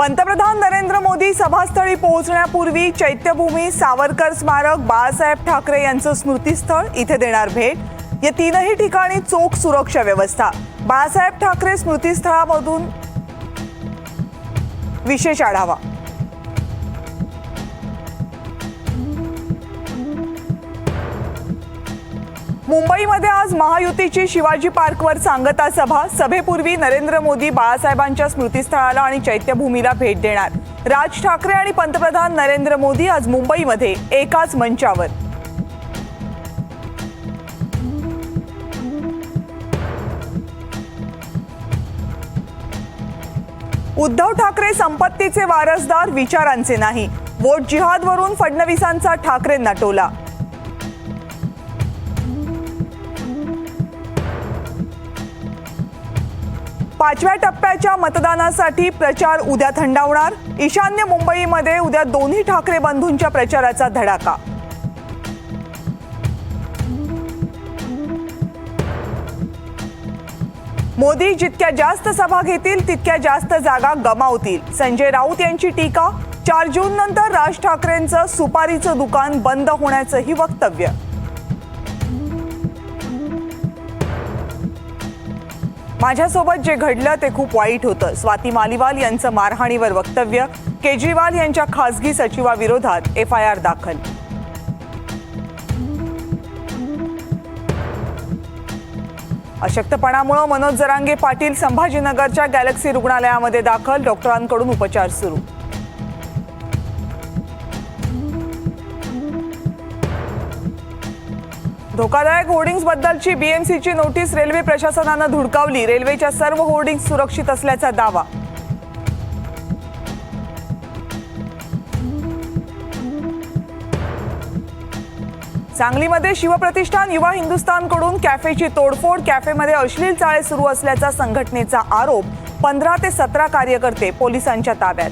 पंतप्रधान नरेंद्र मोदी सभास्थळी पोहोचण्यापूर्वी चैत्यभूमी सावरकर स्मारक बाळासाहेब ठाकरे यांचं स्मृतीस्थळ इथे देणार भेट. या तीनही ठिकाणी चोख सुरक्षा व्यवस्था. बाळासाहेब ठाकरे स्मृतीस्थळामधून विशेष आढावा. मुंबईमध्ये आज महायुतीची शिवाजी पार्कवर सांगता सभा. सभेपूर्वी नरेंद्र मोदी बाळासाहेबांच्या स्मृतीस्थळाला आणि चैत्यभूमीला भेट देणार. राज ठाकरे आणि पंतप्रधान नरेंद्र मोदी आज मुंबईमध्ये एकाच मंचावर. उद्धव ठाकरे संपत्तीचे वारसदार विचारांचे नाही. वोट जिहादवरून फडणवीसांचा ठाकरेंना टोला. पाचव्या टप्प्याच्या मतदानासाठी प्रचार उद्या थंडावणार. ईशान्य मुंबईमध्ये उद्या दोन्ही ठाकरे बंधूंच्या प्रचाराचा धडाका. मोदी जितक्या जास्त सभा घेतील तितक्या जास्त जागा गमावतील. संजय राऊत यांची टीका चार जून नंतर राज ठाकरेंचं सुपारीचं दुकान बंद होण्याचंही वक्तव्य. माझ्यासोबत जे घडलं ते खूप वाईट होतं. स्वाती मालिवाल यांचं मारहाणीवर वक्तव्य. केजरीवाल यांच्या खासगी सचिवाविरोधात एफ आय आर दाखल. अशक्तपणामुळे मनोज जरांगे पाटील संभाजीनगरच्या गॅलेक्सी रुग्णालयामध्ये दाखल. डॉक्टरांकडून उपचार सुरू. धोकादायक होर्डिंग्स बद्दलची बीएमसीची नोटीस रेल्वे प्रशासनानं धुडकावली. रेल्वेच्या सर्व होर्डिंग्स सुरक्षित असल्याचा दावा. सांगलीमध्ये शिवप्रतिष्ठान युवा हिंदुस्थानकडून कॅफेची तोडफोड. कॅफेमध्ये अश्लील चाळे सुरू असल्याचा संघटनेचा आरोप. पंधरा ते सतरा कार्यकर्ते पोलिसांच्या ताब्यात.